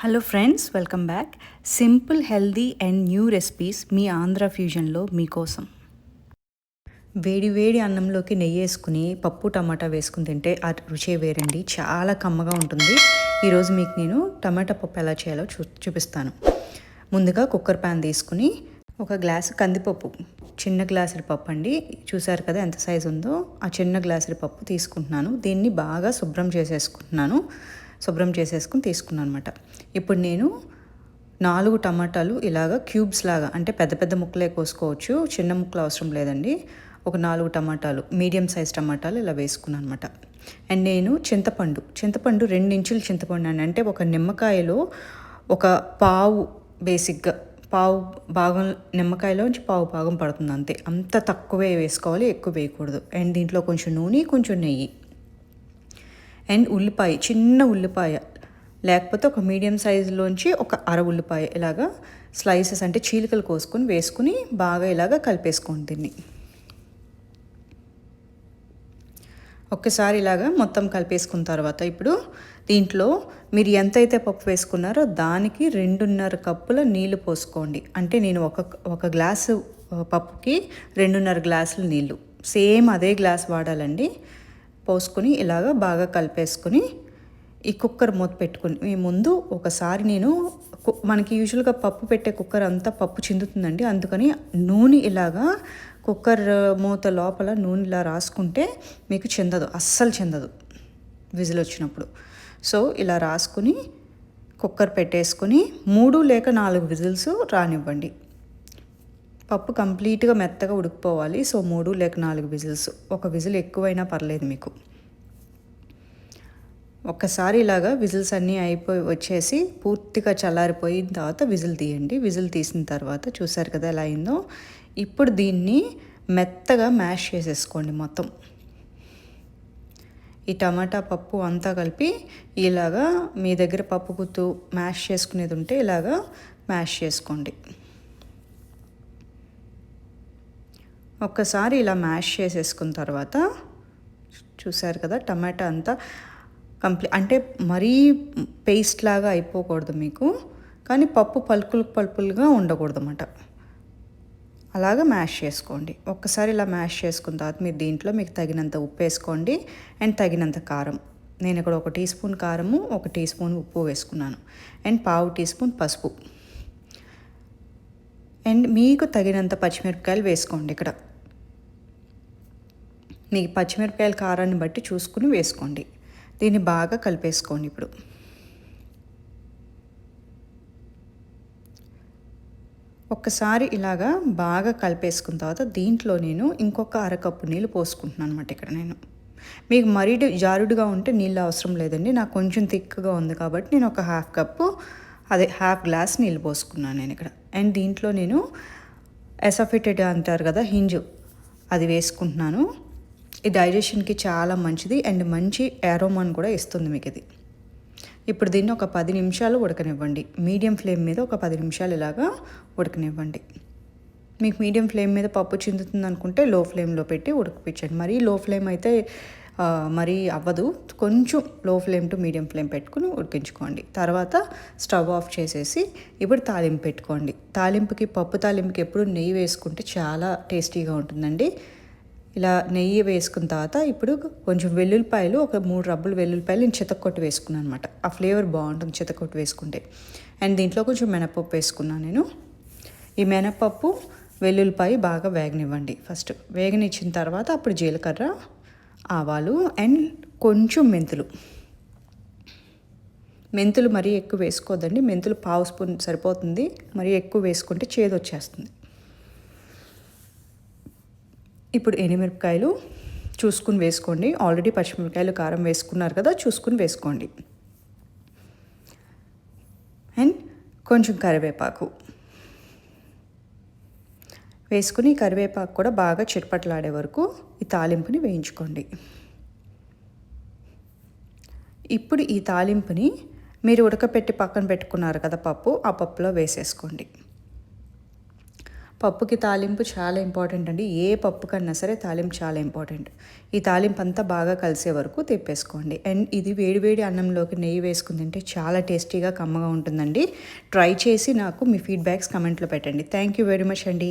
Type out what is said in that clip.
Hello friends welcome back simple healthy and new recipes మీ ఆంధ్ర ఫ్యూజన్లో మీకోసం. వేడి వేడి అన్నంలోకి నెయ్యి వేసుకుని పప్పు టమాటా వేసుకుని తింటే ఆ రుచే వేరండి. చాలా కమ్మగా ఉంటుంది. ఈరోజు మీకు నేను టమాటా పప్పు ఎలా చేయాలో చూ చూపిస్తాను. ముందుగా కుక్కర్ ప్యాన్ తీసుకుని ఒక గ్లాసు కందిపప్పు చిన్న గ్లాసుడి పప్పు అండి. చూసారు కదా ఎంత సైజు ఉందో? ఆ చిన్న గ్లాసుడి పప్పు తీసుకుంటున్నాను. దీన్ని బాగా శుభ్రం చేసేసుకుంటున్నాను. శుభ్రం చేసేసుకుని తీసుకున్నాను అనమాట ఇప్పుడు నేను నాలుగు టమాటాలు ఇలాగ క్యూబ్స్ లాగా అంటే పెద్ద పెద్ద ముక్కలే కోసుకోవచ్చు చిన్న ముక్కలు అవసరం లేదండి. ఒక నాలుగు టమాటాలు మీడియం సైజ్ టమాటాలు ఇలా వేసుకున్నాను అనమాట అండ్ నేను చింతపండు చింతపండు రెండు ఇంచులు చింతపండు అని అంటే ఒక నిమ్మకాయలో ఒక పావు బేసిక్గా పావు భాగం నిమ్మకాయలోంచి పావు భాగం పడుతుంది అంతే. అంత తక్కువే వేసుకోవాలి ఎక్కువ వేయకూడదు. అండ్ దీంట్లో కొంచెం నూనె కొంచెం నెయ్యి. అండ్ ఉల్లిపాయ చిన్న ఉల్లిపాయ. లేకపోతే ఒక మీడియం సైజులోంచి ఒక అర ఉల్లిపాయ ఇలాగా స్లైసెస్ అంటే చీలికలు కోసుకొని వేసుకుని బాగా ఇలాగా కలిపేసుకోండి దీన్ని. ఒక్కసారి ఇలాగా మొత్తం కలిపేసుకున్న తర్వాత ఇప్పుడు దీంట్లో మీరు ఎంతైతే పప్పు వేసుకున్నారో దానికి రెండున్నర కప్పుల నీళ్ళు పోసుకోండి. అంటే నేను ఒక ఒక గ్లాసు పప్పుకి రెండున్నర గ్లాసులు నీళ్ళు సేమ్ అదే గ్లాస్ వాడాలండి. పోసుకొని ఇలాగ బాగా కలిపేసుకొని ఈ కుక్కర్ మూత పెట్టుకుని ఈ ముందు ఒకసారి నేను మనకి యూజువల్గా పప్పు పెట్టే కుక్కర్ అంతా పప్పు చిందుతుందండి. అందుకని నూనె ఇలాగా కుక్కర్ మూత లోపల నూనె ఇలా రాసుకుంటే మీకు చెందదు అస్సలు చెందదు విజిల్ వచ్చినప్పుడు. సో ఇలా రాసుకుని కుక్కర్ పెట్టేసుకొని మూడు లేక నాలుగు విజిల్స్ రానివ్వండి. పప్పు కంప్లీట్గా మెత్తగా ఉడికిపోవాలి. సో మూడు లేక నాలుగు విజిల్స్. ఒక విజిల్ ఎక్కువైనా పర్లేదు మీకు. ఒక్కసారి ఇలాగా విజిల్స్ అన్నీ అయిపోయి వచ్చేసి పూర్తిగా చల్లారిపోయిన తర్వాత విజిల్ తీయండి. విజిల్ తీసిన తర్వాత చూసారు కదా ఎలా అయిందో. ఇప్పుడు దీన్ని మెత్తగా మ్యాష్ చేసేసుకోండి మొత్తం. ఈ టమాటా పప్పు అంతా కలిపి ఇలాగా మీ దగ్గర పప్పు గుత్తు మ్యాష్ చేసుకునేది ఉంటే ఇలాగా మ్యాష్ చేసుకోండి. ఒక్కసారి ఇలా మ్యాష్ చేసేసుకున్న తర్వాత చూసారు కదా టమాటా అంతా కంప్లీ అంటే మరీ పేస్ట్ లాగా అయిపోకూడదు మీకు కానీ పప్పు పలుకులు పలుపులుగా ఉండకూడదు అన్నమాట అలాగా మ్యాష్ చేసుకోండి. ఒక్కసారి ఇలా మ్యాష్ చేసుకున్న తర్వాత మీరు దీంట్లో మీకు తగినంత ఉప్పు వేసుకోండి అండ్ తగినంత కారం. నేను ఇక్కడ ఒక టీ స్పూన్ కారము ఒక టీ స్పూన్ ఉప్పు వేసుకున్నాను అండ్ పావు టీ స్పూన్ పసుపు. అండ్ మీకు తగినంత పచ్చిమిరపకాయలు వేసుకోండి ఇక్కడ. మీకు పచ్చిమిరపకాయల కారాన్ని బట్టి చూసుకుని వేసుకోండి. దీన్ని బాగా కలిపేసుకోండి ఇప్పుడు. ఒక్కసారి ఇలాగా బాగా కలిపేసుకున్న తర్వాత దీంట్లో నేను ఇంకొక అరకప్పు నీళ్ళు పోసుకుంటున్నాను అనమాట ఇక్కడ నేను. మీకు మరీ జారుడుగా ఉంటే నీళ్ళు అవసరం లేదండి. నాకు కొంచెం థిక్గా ఉంది కాబట్టి నేను ఒక హాఫ్ కప్పు అదే హాఫ్ గ్లాస్ నీళ్ళు పోసుకున్నాను నేను ఇక్కడ. అండ్ దీంట్లో నేను ఎసఫిటెడ్ అంటారు కదా హింజు అది వేసుకుంటున్నాను. ఈ డైజెషన్కి చాలా మంచిది. అండ్ మంచి యారోమాన్ కూడా ఇస్తుంది మీకు ఇది ఇప్పుడు దీన్ని ఒక పది నిమిషాలు ఉడకనివ్వండి. మీడియం ఫ్లేమ్ మీద ఒక పది నిమిషాలు ఇలాగా ఉడకనివ్వండి. మీకు మీడియం ఫ్లేమ్ మీద పప్పు చిందుతుంది అనుకుంటే లో ఫ్లేమ్లో పెట్టి ఉడకపించండి. మరీ లో ఫ్లేమ్ అయితే మరీ అవ్వదు. కొంచెం లో ఫ్లేమ్ టు మీడియం ఫ్లేమ్ పెట్టుకుని ఉడికించుకోండి. తర్వాత స్టవ్ ఆఫ్ చేసేసి ఇప్పుడు తాలింపు పెట్టుకోండి. తాలింపుకి పప్పు తాలింపుకి ఎప్పుడు నెయ్యి వేసుకుంటే చాలా టేస్టీగా ఉంటుందండి. ఇలా నెయ్యి వేసుకున్న తర్వాత ఇప్పుడు కొంచెం వెల్లుల్లిపాయలు ఒక మూడు రబ్బులు వెల్లుల్లిపాయలు నేను చితక్కొట్టు వేసుకున్నాను అనమాట ఆ ఫ్లేవర్ బాగుంటుంది చితక్కొట్టు వేసుకుంటే. అండ్ దీంట్లో కొంచెం మినపప్పు వేసుకున్నాను నేను. ఈ మినపప్పు వెల్లుల్లిపాయ బాగా వేగనివ్వండి. ఫస్ట్ వేగనిచ్చిన తర్వాత అప్పుడు జీలకర్ర ఆవాలు అండ్ కొంచెం మెంతులు. మెంతులు మరీ ఎక్కువ వేసుకోవద్దండి. మెంతులు పావు స్పూన్ సరిపోతుంది. మరీ ఎక్కువ వేసుకుంటే చేదు వచ్చేస్తుంది ఇప్పుడు ఎనిమిరపకాయలు చూసుకుని వేసుకోండి. ఆల్రెడీ పచ్చిమిరపకాయలు కారం వేసుకున్నారు కదా చూసుకుని వేసుకోండి. అండ్ కొంచెం కరివేపాకు. వేసుకుని కరివేపాకు కూడా బాగా చిట్పట్లాడే వరకు ఈ తాలింపుని వేయించుకోండి. ఇప్పుడు ఈ తాలింపుని మీరు ఉడకపెట్టి పక్కన పెట్టుకున్నారు కదా పప్పు ఆ పప్పులో వేసేసుకోండి. పప్పుకి తాలింపు చాలా ఇంపార్టెంట్ అండి. ఏ పప్పు కన్నా సరే తాలింపు చాలా ఇంపార్టెంట్ ఈ తాలింపు అంతా బాగా కలిసే వరకు తిప్పేసుకోండి. అండ్ ఇది వేడివేడి అన్నంలోకి నెయ్యి వేసుకుని తింటే చాలా టేస్టీగా కమ్మగా ఉంటుందండి. ట్రై చేసి నాకు మీ ఫీడ్బ్యాక్స్ కమెంట్లో పెట్టండి. థ్యాంక్ యూ వెరీ మచ్ అండి.